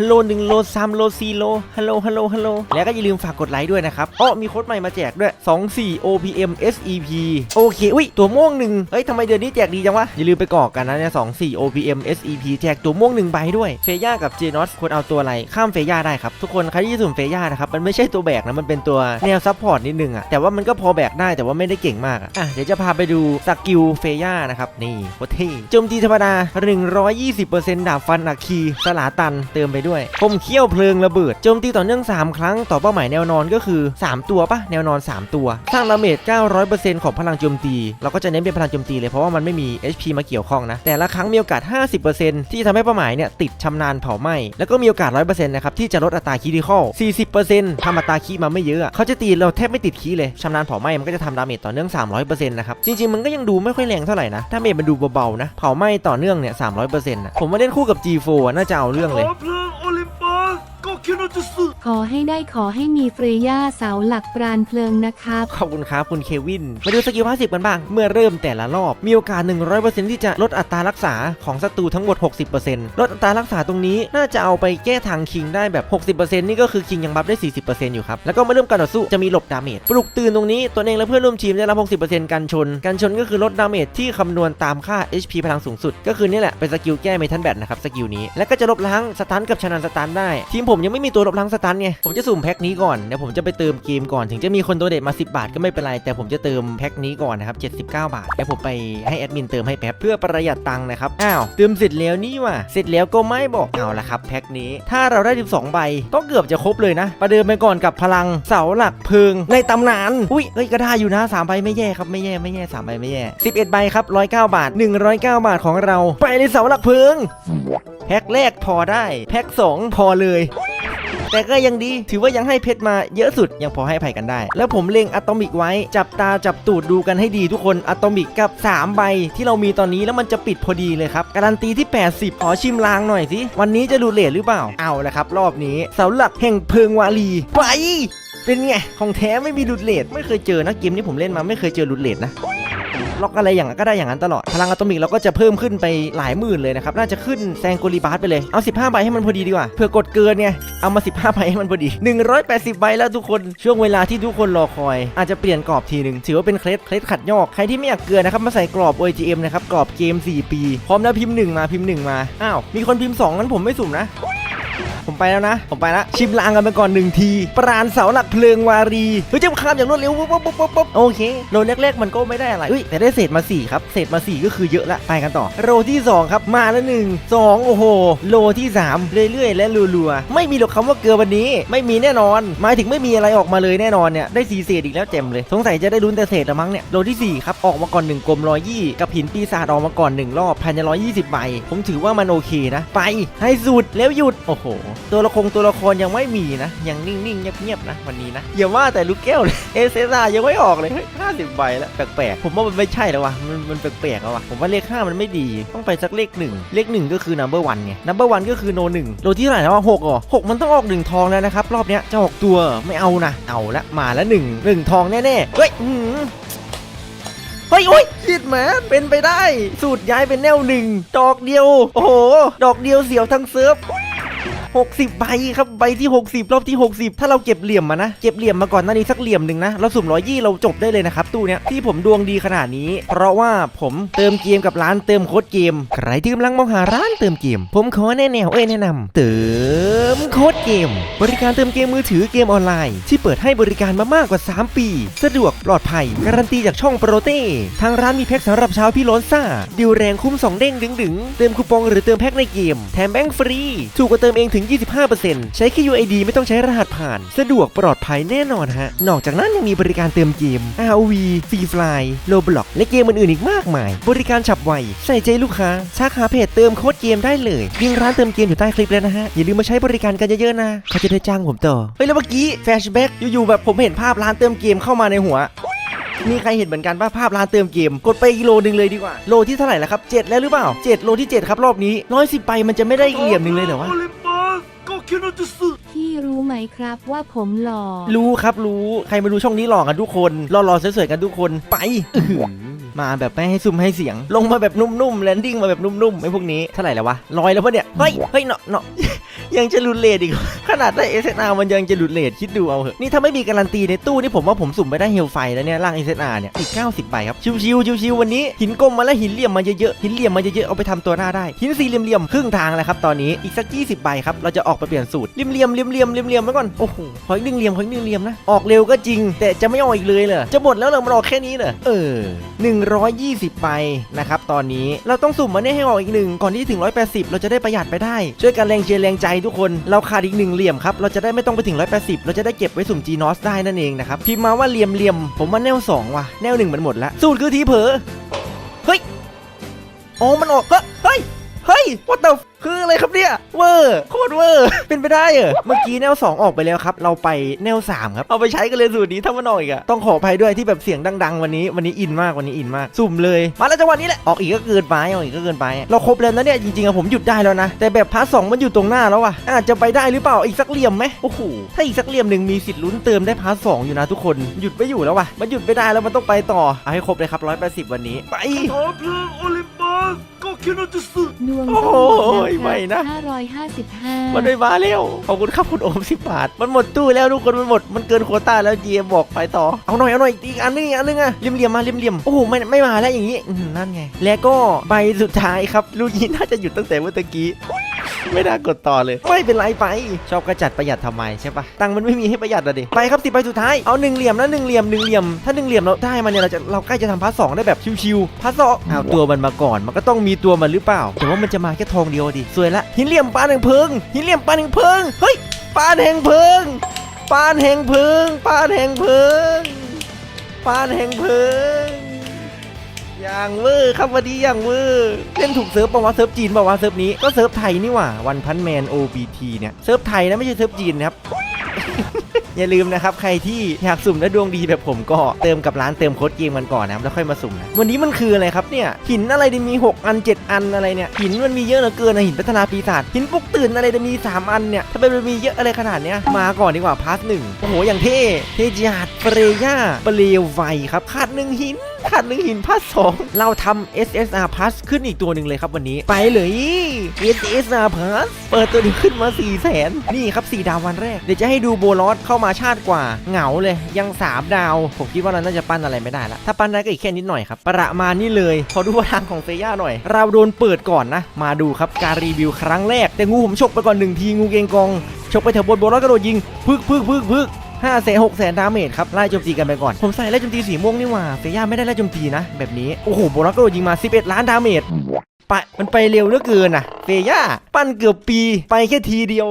ฮัลโหลหนึ่งโลสามโลสี่โลฮัลโหลฮัลโหลฮัลโหลแล้วก็อย่าลืมฝากกดไลค์ด้วยนะครับอ้อมีโค้ดใหม่มาแจกด้วย 24 OPM SEP โอเคอุ้ยตัวม่วงหนึ่งเฮ้ยทำไมเดือนนี้แจกดีจังวะอย่าลืมไปกรอกกันนะเนี่ย24 OPM SEP แจกตัวม่วงหนึ่งใบด้วยเฟย่ากับเจนอสควรเอาตัวอะไรข้ามเฟย่าได้ครับทุกคนใครที่สุ่มเฟย่านะครับมันไม่ใช่ตัวแบกนะมันเป็นตัวแนวซัพพอร์ตนิดนึงอะแต่ว่ามันก็พอแบกได้แต่ว่าไม่ได้เก่งมากอะอะเดี๋ยวจะพาไปดูสกิลเฟย่านะครับนี่โคตรเท่โจมตีธรรมดา 120%ดาบฟันอัคคีสลาตันเติมไปด้วยคมเขี้ยวเพลิงระเบิด โจมตีต่อเนื่อง 3 ครั้งต่อเป้าหมายแนวนอนก็คือ 3 ตัวปะแนวนอน 3 ตัว สร้างดาเมจ 900%ของพลังโจมตี เราก็จะเน้นเป็นพลังโจมตีเลยเพราะว่ามันไม่มี HP มาเกี่ยวข้องนะ แต่ละครั้งมีโอกาส 50%ที่ทำให้เป้าหมายเนี่ยติดชำนาญเผาไหม้ แล้วก็มีโอกาส 100%นะครับที่จะลดอัตราคีดิคอล40%ทำอัตราคีมาไม่เยอะเขาจะตีเราแทบไม่ติดคีเลยชำนาญเผาไหม้มันก็จะทำดาเมจต่อเนื่อง 300%นะครับจริงๆมันก็ยังดูไม่ค่อยแรงเท่าไหร่นะดาเมจมันดูเบาๆนะเผาไหม้ต่อเนื่องเนี่ย300%นะผมมาเล่นคู่กับ G4 น่าจะเอาเรื่องเลย ขอให้ได้ขอให้มีเฟรย่าเสาหลักปราณเพลิงนะครับ ขอบคุณครับคุณเควิน มาดูสกิล 50 กันบ้าง เมื่อเริ่มแต่ละรอบ มีโอกาส 100%ที่จะลดอัตรารักษาของศัตรูทั้งหมด 60%ลดอัตรารักษาตรงนี้น่าจะเอาไปแก้ทางคิงได้แบบ 60%นี่ก็คือคิงยังบัฟได้ 40%อยู่ครับ แล้วก็มาเริ่มการต่อสู้จะมีหลบดาเมจปลุกตื่นตรงนี้ตัวเองและเพื่อนร่วมทีมได้รับ 60%กันชนกันชนก็คือลดดาเมจที่คำนวณตามค่า HP พลังสูงสุด ก็คือนี่แหละเป็นสกิลแก้เมทัลแบตนะครับสกิลนี้ แล้วก็จะลบล้างสตันกับชนันสตันได้ทีมผมยังไม่มีตัวลบล้างสตันไงผมจะสุ่มแพ็คนี้ก่อนเดี๋ยวผมจะไปเติมเกมก่อนถึงจะมีคนโดเดทมา 10 บาทก็ไม่เป็นไร แต่ผมจะเติมแพ็คนี้ก่อนนะครับ79 บาทเดี๋ยวผมไปให้แอดมินเติมให้แป๊บเพื่อประหยัดตังค์นะครับอ้าวเติมเสร็จแล้วนี่ว่ะเสร็จแล้วก็ไม่บอกเอาละครับแพ็คนี้ถ้าเราได้ 12 ใบก็เกือบจะครบเลยนะ ประเดิมไปก่อนกับพลังเสาหลักเพลิงในตำนานอุ้ยเฮ้ยก็ได้อยู่นะ3ใบไม่แย่ครับไม่แย่ไม่แย่3ใบไม่แย่11ใบครับ109 บาท 109 บาทของเรา ไปเลยเสาหลักเพิง แพ็คแรกพอได้ แพ็คสองพอเลย แต่ก็ยังดีถือว่ายังให้เพชรมาเยอะสุดยังพอให้ภัยกันได้ แล้วผมเล็งอะตอมิกไว้ จับตาจับตูดดูกันให้ดีทุกคนอะตอมิกกับ 3 ใบ ที่เรามีตอนนี้แล้วมันจะปิดพอดีเลยครับ การันตีที่ 80 ขอชิมลางหน่อยสิ วันนี้จะดูเลทหรือเปล่าเอาละครับ รอบนี้เสาหลักแห่งเพิงวาลีไปเป็นไงของแท้ไม่มีหลุดเลทไม่เคยเจอนะเกมนี้ผมเล่นมาไม่เคยเจอหลุดเลทนะ ล็อกอะไรอย่างนั้นก็ได้อย่างนั้นตลอด พลังอะตอมิกเราก็จะเพิ่มขึ้นไปหลายหมื่นเลยนะครับ น่าจะขึ้นแซงโกลีบาสไปเลย เอา 15 ใบให้มันพอดีดีกว่า เผื่อกดเกินไง เอามา 15 ใบให้มันพอดี 180 ใบแล้วทุกคน ช่วงเวลาที่ทุกคนรอคอย อาจจะเปลี่ยนกรอบทีหนึ่งถือว่าเป็นเคล็ดเคล็ดขัดยอก ใครที่ไม่อยากเกลือนะครับ มาใส่กรอบ OGM นะครับ กรอบเกม 4 ปี พร้อมแล้วพิมพ์ 1 มา พิมพ์ 1 มา อ้าว มีคนพิมพ์2งั้นผมไม่สุ่มนะ ผมไปแล้วนะ ผมไปแล้วชิมลางกันไปก่อนหนึ่งที ปราณเสาหลักเพลิงวารีเฮ้ยจะข้ามอย่างรวดเร็วปุ๊บปุ๊บปุ๊บปุ๊บโอเคโรแรกๆมันก็ไม่ได้อะไรเฮ้ยแต่ได้เศษมา4ครับเศษมา4ก็คือเยอะละไปกันต่อโรที่2ครับมาแล้ว1 2โอ้โหโลที่3เรื่อยๆ และรัวๆไม่มีหรอกคำว่าเกลือวันนี้ ไม่มีแน่นอนหมายถึงไม่มีอะไรออกมาเลยแน่นอนเนี่ยได้สีเศษอีกแล้วเจ็มเลย สงสัยจะได้ลุ้นแต่เศษละมั้งเนี่ยโลที่4ครับออกมาก่อน1กลมร้อยยี่กับหินปีศาจออกมาก่อน1รอบภายใน120ใบผมถือว่ามันโอเคนะ ไปให้สุดแล้วหยุดโอ้โหตัวละครตัวละครยังไม่มีนะ ยังนิ่งๆ เงียบๆนะวันนี้นะอย่าว่าแต่ลูกแก้วเลยเอเซซายังไม่ออกเลยห้าสิบใบแล้วแปลกๆผมว่ามันไม่ใช่แล้ววะมันมันแปลกๆแล้ววะผมว่าเลขห้ามันไม่ดีต้องไปสักเลขหนึ่งเลขหนึ่งก็คือ number one ไง number one ก็คือโนหนึ่งโลที่เท่าไหร่แล้วหกเหรอหกมันต้องออกหนึ่งทองแล้วนะครับรอบเนี้ยจะออกตัวไม่เอานะเอาละมาแล้วหนึ่งหนึ่งทองแน่ๆเฮ้ยอื้อหือเฮ้ยโอ้ยชิดแหมเป็นไปได้ สูตรย้ายเป็นแนวหนึ่ง ดอกเดียว โอ้โห ดอกเดียวเสียวทั้งเซิร์ฟ 60ใบครับใบที่ 60 รอบที่ 60 ถ้าเราเก็บเหลี่ยมมานะเก็บเหลี่ยมมาก่อนหน้านี้สักเหลี่ยมหนึ่งนะเราสุ่มร้อยยี่เราจบได้เลยนะครับตู้เนี้ยที่ผมดวงดีขนาดนี้ เพราะว่าผมเติมเกมกับร้านเติมโค้ดเกม ใครที่กำลังมองหาร้านเติมเกม ผมขอแนะแนวเอ้ยแนะนำเติมโค้ดเกม บริการเติมเกมมือถือเกมออนไลน์ ที่เปิดให้บริการมามากกว่า 3 ปี สะดวกปลอดภัย การันตีจากช่องโปรเต้ทางร้านมีแพ็คสำหรับชาวพี่ล้นซ่าดิวแรงคุ้ม2เด้งดึงดึงๆเติมคูปองหรือเติมแพ็คในเกมแถมแบงค์ฟรีถูกกว่าเติมเองถึงถึง 25%ใช้แค่ UID ไม่ต้องใช้รหัสผ่าน สะดวกปลอดภัยแน่นอนฮะ นอกจากนั้นยังมีบริการเติมเกม ROV Free Fly Roblox และเกมอื่นๆอีกมากมาย บริการฉับไว ใส่ใจลูกค้าชักหาเพจเติมโค้ดเกมได้เลยยิงร้านเติมเกมอยู่ใต้คลิปแล้วนะฮะ อย่าลืมมาใช้บริการกันเยอะๆนะ เขาจะได้จ้างผมต่อ เฮ้ยแล้วเมื่อกี้แฟชแบ็กอยู่ๆแบบผมเห็นภาพร้านเติมเกมเข้ามาในหัวมีใครเห็นเหมือนกันป่ะภาพร้านเติมเกม กดไปอีกโลนึงเลยดีกว่า โลที่เท่าไหร่แล้วครับ 7 แล้วหรือเปล่า 7 โลที่ 7 ครับรอบนี้ร้อยสิไปมันจะไม่ได้เหลี่ยมนึงเลยเหรอวะ โอลิมปัสก็คิดว่าจะสึกพี่รู้ไหมครับว่าผมหล่อ รู้ครับรู้ใครมาดูช่องนี้หล่อกันทุกคนหล่อๆสวยๆกันทุกคนไปอื้อหือมาแบบไม่ให้ซุ่มให้เสียง ลงมาแบบนุ่มๆแลนดิ้งมาแบบนุ่มๆไอ้พวกนี้เท่าไหร่แล้ววะลอยแล้วปะเนี่ยเฮ้ยเฮ้ยเนาะเนาะ ยังจะหลุดเลทอีก ขนาดได้ SNR มันยังจะหลุดเลทคิดดูเอาเหอะนี่ถ้าไม่มีการันตีในตู้นี่ผมว่าผมสุ่มไปได้เฮลไฟแล้วเนี่ยร่าง SNR เนี่ยอีก90ใบครับชิวๆชิวๆวันนี้หินกลมมาแล้วหินเหลี่ยมมาเยอะๆหินเหลี่ยมมาเยอะๆเอาไปทำตัวหน้าได้หินสี่เหลี่ยมๆครึ่งทางแล้วครับตอนนี้อีกสัก 20ใบครับเราจะออกไปเปลี่ยนสูตรเหลี่ยมๆเหลี่ยมๆเหลี่ยมๆไว้ก่อนโอ้โหขออีกหนึ่งเหลี่ยมขออีกหนึ่งเหลี่ยมนะออกเร็วก็จริง แต่จะไม่ออกอีกเลยเหรอจะหมดแล้วเหรอมันออกแค่นี้เหรอเออ120ใบนะครับตอนนี้เราต้องสุ่มมาเนี่ยให้ออกอีกหนึ่งก่อนที่ถึง 180 เราจะได้ประหยัดไปได้ ช่วยกันแรงเชียร์แรงใจทุกคน เราขาดอีกหนึ่งเหลี่ยมครับ เราจะได้ไม่ต้องไปถึง 180 เราจะได้เก็บไว้สุ่มจีนอสได้นั่นเองนะครับ พิมพ์มาว่าเหลี่ยมเหลี่ยมผมว่าแนว 2 ว่ะ แนวหนึ่งมันหมดแล้ว สูตรคือทีเผลอ เฮ้ย อ๋อ มันออก เฮ้ย เฮ้ยเฮ้ย what the f- คืออะไรครับเนี่ยเวอร์โคตรเวอร์ เป็นไปได้เหรอเมื่อกี้แนว 2 ออกไปแล้วครับ เราไปแนว 3 ครับ เอาไปใช้กันเลยสูตรนี้ถ้ามันออกอีกอะต้องขออภัยด้วยที่แบบเสียงดัง ๆ วันนี้วันนี้อินมากวันนี้อินมากสุ่มเลย มาแล้วจังหวะนี้แหละออกอีกก็เกินไปออกอีกก็เกินไป เราครบแล้วนะเนี่ยจริงๆอะผมหยุดได้แล้วนะ แต่แบบพาร์ทสองมันอยู่ตรงหน้าแล้วอะอาจจะไปได้หรือเปล่าอีกสักเหลี่ยมไหมโอ้โหถ้าอีกสักเหลี่ยมหนึ่งมีสิทธิ์ลุ้นเติมได้พาร์ทสองอยู่นะทุกคนหยุดไม่อยู่แล้ววะมันหยุดไม่ได้แล้วมันต้องไปต่อเอาให้ครบเลยครับ180 วันนี้ไป ก็คิโนจุสึนวงโอ้ยไม่นะ555มันไม่มาเร็วขอบคุณครับคุณโอมสิบาท มันหมดตู้แล้วทุกคนมันหมด มันเกินโคตาแล้วเจียบอกไปต่อ เอาหน่อยเอาหน่อยอีกอันนึงอันนึงอะเลี่ยมเลี่ยมมาเลี่ยมเลี่ยมโอ้โหไม่ไม่มาแล้วอย่างนี้นั่นไง แล้วก็ใบสุดท้ายครับลูกยีน่าจะหยุดตั้งแต่เมื่อตะกี้ ไม่น่ากดต่อเลย ไม่เป็นไรไป ชอบกระจัดประหยัดทำไมใช่ปะตังมันไม่มีให้ประหยัดอะดิไปครับสิใบสุดท้ายเอาหนึ่งเหลี่ยมนะหนึ่งเหลี่ยมหนึ่งเหลี่ยมถ้าหนึ่งเหลี่ยมเราได้มาเนี่ยเราจะเราใกล้จะทำพาร์ทสองได้แบบชิวๆพาร์ทสองเอาตัวมันมาก่อน มันก็ต้องมีตัวมันหรือเปล่า แต่ว่ามันจะมาแค่ทองเดียวดิสวยละหินเหลี่ยมปานแห่งเพิงหินเหลี่ยมปานแห่งเพิงเฮ้ยปานแห่งเพิงปานแห่งเพิงปานแห่งเพิงปานแห่งเพิง อย่างเวอร์ครับวันนี้อย่างเวอร์เล่นถูกเซิร์ฟปะวะเซิร์ฟจีนปะวะเซิร์ฟนี้ก็เซิร์ฟไทยนี่หว่าวันพันแมน OBT เนี่ยเซิร์ฟไทยนะไม่ใช่เซิร์ฟจีนนะครับอย่าลืมนะครับ ใครที่อยากสุ่มและดวงดีแบบผมก็เติมกับร้านเติมโค้ดเกมกันก่อนนะครับแล้วค่อยมาสุ่มนะวันนี้มันคืออะไรครับเนี่ย หินอะไรดีมี 6 อัน 7 อันอะไรเนี่ย หินมันมีเยอะเหลือเกินนะหินพัฒนาปีศาจหินปลุกตื่นอะไรจะมี 3 อันเนี่ย ถ้าเป็นมันมีเยอะอะไรขนาดเนี้ยมาก่อนดีกว่าพาร์ทหนึ่งโอ้โหอย่างเท่เทจิอาดเฟรย่าเปลวไฟครับขาดหนึ่งหิน ขาดหนึ่งหินพาร์ทสองเราทำ SSR Plus ขึ้นอีกตัวหนึ่งเลยครับวันนี้ ไปเลย SSR Plus เปิดตัวนี้ขึ้นมา4 0 0แสนนี่ครับ 4 ดาววันแรก เดี๋ยวจะให้ดูโบลอสเข้ามาชาติกว่า เหงาเลยยัง 3 ดาว ผมคิดว่าเราน่าจะปั้นอะไรไม่ได้ละถ้าปั้นได้ก็อีกแค่นิดหน่อยครับ ประมาณนี้เลยขอดูพลังของเฟย่าหน่อย เราโดนเปิดก่อนนะ มาดูครับการรีวิวครั้งแรก แต่งูผมฉกไปก่อนหนึ่งทีงูเกงกองฉกไปแถวบนโบลอสกระโดดยิงพึกพึกพึกพึก ห้าแสนหกแสนดาเมจครับไล่โจมตีกันไปก่อน ผมใส่ไล่โจมตีสีม่วงนี่หว่าเฟย่าไม่ได้ไล่โจมตีนะ แบบนี้ โอ้โหโบลักก็โดนยิงมา 11 ล้านดาเมจไปมันไปเร็วเหลือเกินนะเฟย่า ปั้นเกือบปีไปแค่ทีเดียว